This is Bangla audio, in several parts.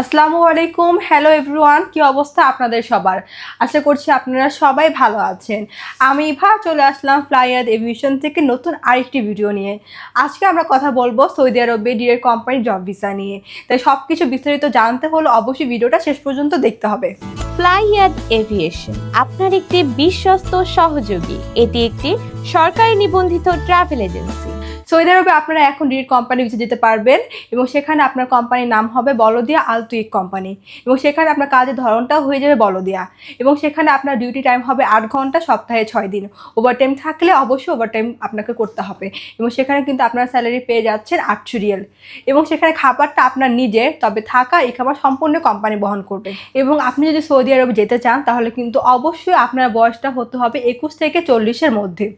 আসসালামু আলাইকুম হ্যালো এভরিওয়ান কি অবস্থা আপনাদের সবার? আশা করছি আপনারা সবাই ভালো আছেন। আমি ইভা, চলে আসলাম ফ্লাইয়াদ এভিয়েশন থেকে নতুন আরেকটি ভিডিও নিয়ে। আজকে আমরা কথা বলব সৌদি আরবে ডিএর কোম্পানি জব ভিসা নিয়ে। তাই সব কিছু বিস্তারিত জানতে হলে অবশ্যই ভিডিওটা শেষ পর্যন্ত দেখতে হবে। ফ্লাইয়াদ এভিয়েশন আপনার একটি বিশ্বস্ত সহযোগী। এটি একটি সরকারি নিবন্ধিত ট্রাভেল এজেন্সি সৌদি আরবে আপনারা এখন ডিএর কোম্পানি ভিসা যেতে পারবেন এবং সেখানে আপনার কোম্পানির নাম হবে বলদিয়া আলতুইক কোম্পানি এবং সেখানে আপনার কাজের ধরনটাও হয়ে যাবে বলদিয়া এবং সেখানে আপনার ডিউটি টাইম হবে আট ঘণ্টা, সপ্তাহে ছয় দিন। ওভারটাইম থাকলে অবশ্যই ওভারটাইম আপনাকে করতে হবে এবং সেখানে কিন্তু আপনার স্যালারি পেয়ে যাচ্ছেন আটশো রিয়াল। এবং সেখানে খাবারটা আপনার নিজের তবে থাকা এই খাবার সম্পূর্ণ কোম্পানি বহন করবে। এবং আপনি যদি সৌদি আরবে যেতে চান, তাহলে কিন্তু অবশ্যই আপনার বয়সটা হতে হবে একুশ থেকে চল্লিশের মধ্যে।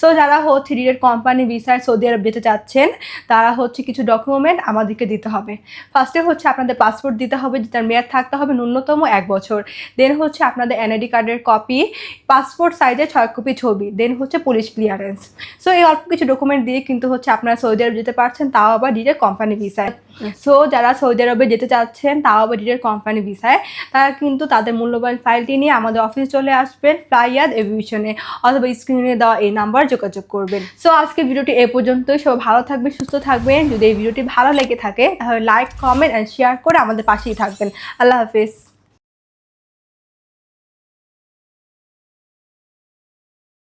সো যারা হচ্ছে ডিরেক্ট কোম্পানি ভিসায় সৌদি আরব যেতে চাচ্ছেন তারা হচ্ছে কিছু ডকুমেন্ট আমাদেরকে দিতে হবে। ফার্স্টে হচ্ছে আপনাদের পাসপোর্ট দিতে হবে যেটার মেয়াদ থাকতে হবে ন্যূনতম এক বছর। দেন হচ্ছে আপনাদের এনআইডি কার্ডের কপি পাসপোর্ট সাইজে ছয় কপি ছবি। দেন হচ্ছে পুলিশ ক্লিয়ারেন্স সো এই অল্প কিছু ডকুমেন্ট দিয়ে কিন্তু হচ্ছে আপনারা সৌদি আরব যেতে পারছেন তাও আবার ডিরেক্ট কোম্পানি ভিসায় সো যারা সৌদি আরবে যেতে চাচ্ছেন তাও আবার ডিরেক্ট কোম্পানি ভিসায় তারা কিন্তু তাদের মূল্যবান ফাইলটি নিয়ে আমাদের অফিসে চলে আসবেন ফ্লাইয়াদ এভিউশনে অথবা স্ক্রিনে দেওয়া এই নাম্বার যোগাযোগ করবেন। সো আজকে ভিডিওটি এ পর্যন্তই। সব ভালো থাকবে সুস্থ থাকবেন। যদি এই ভিডিওটি ভালো লেগে থাকে, তাহলে লাইক কমেন্ট অ্যান্ড শেয়ার করে আমাদের পাশেই থাকবেন। আল্লাহ হাফিজ।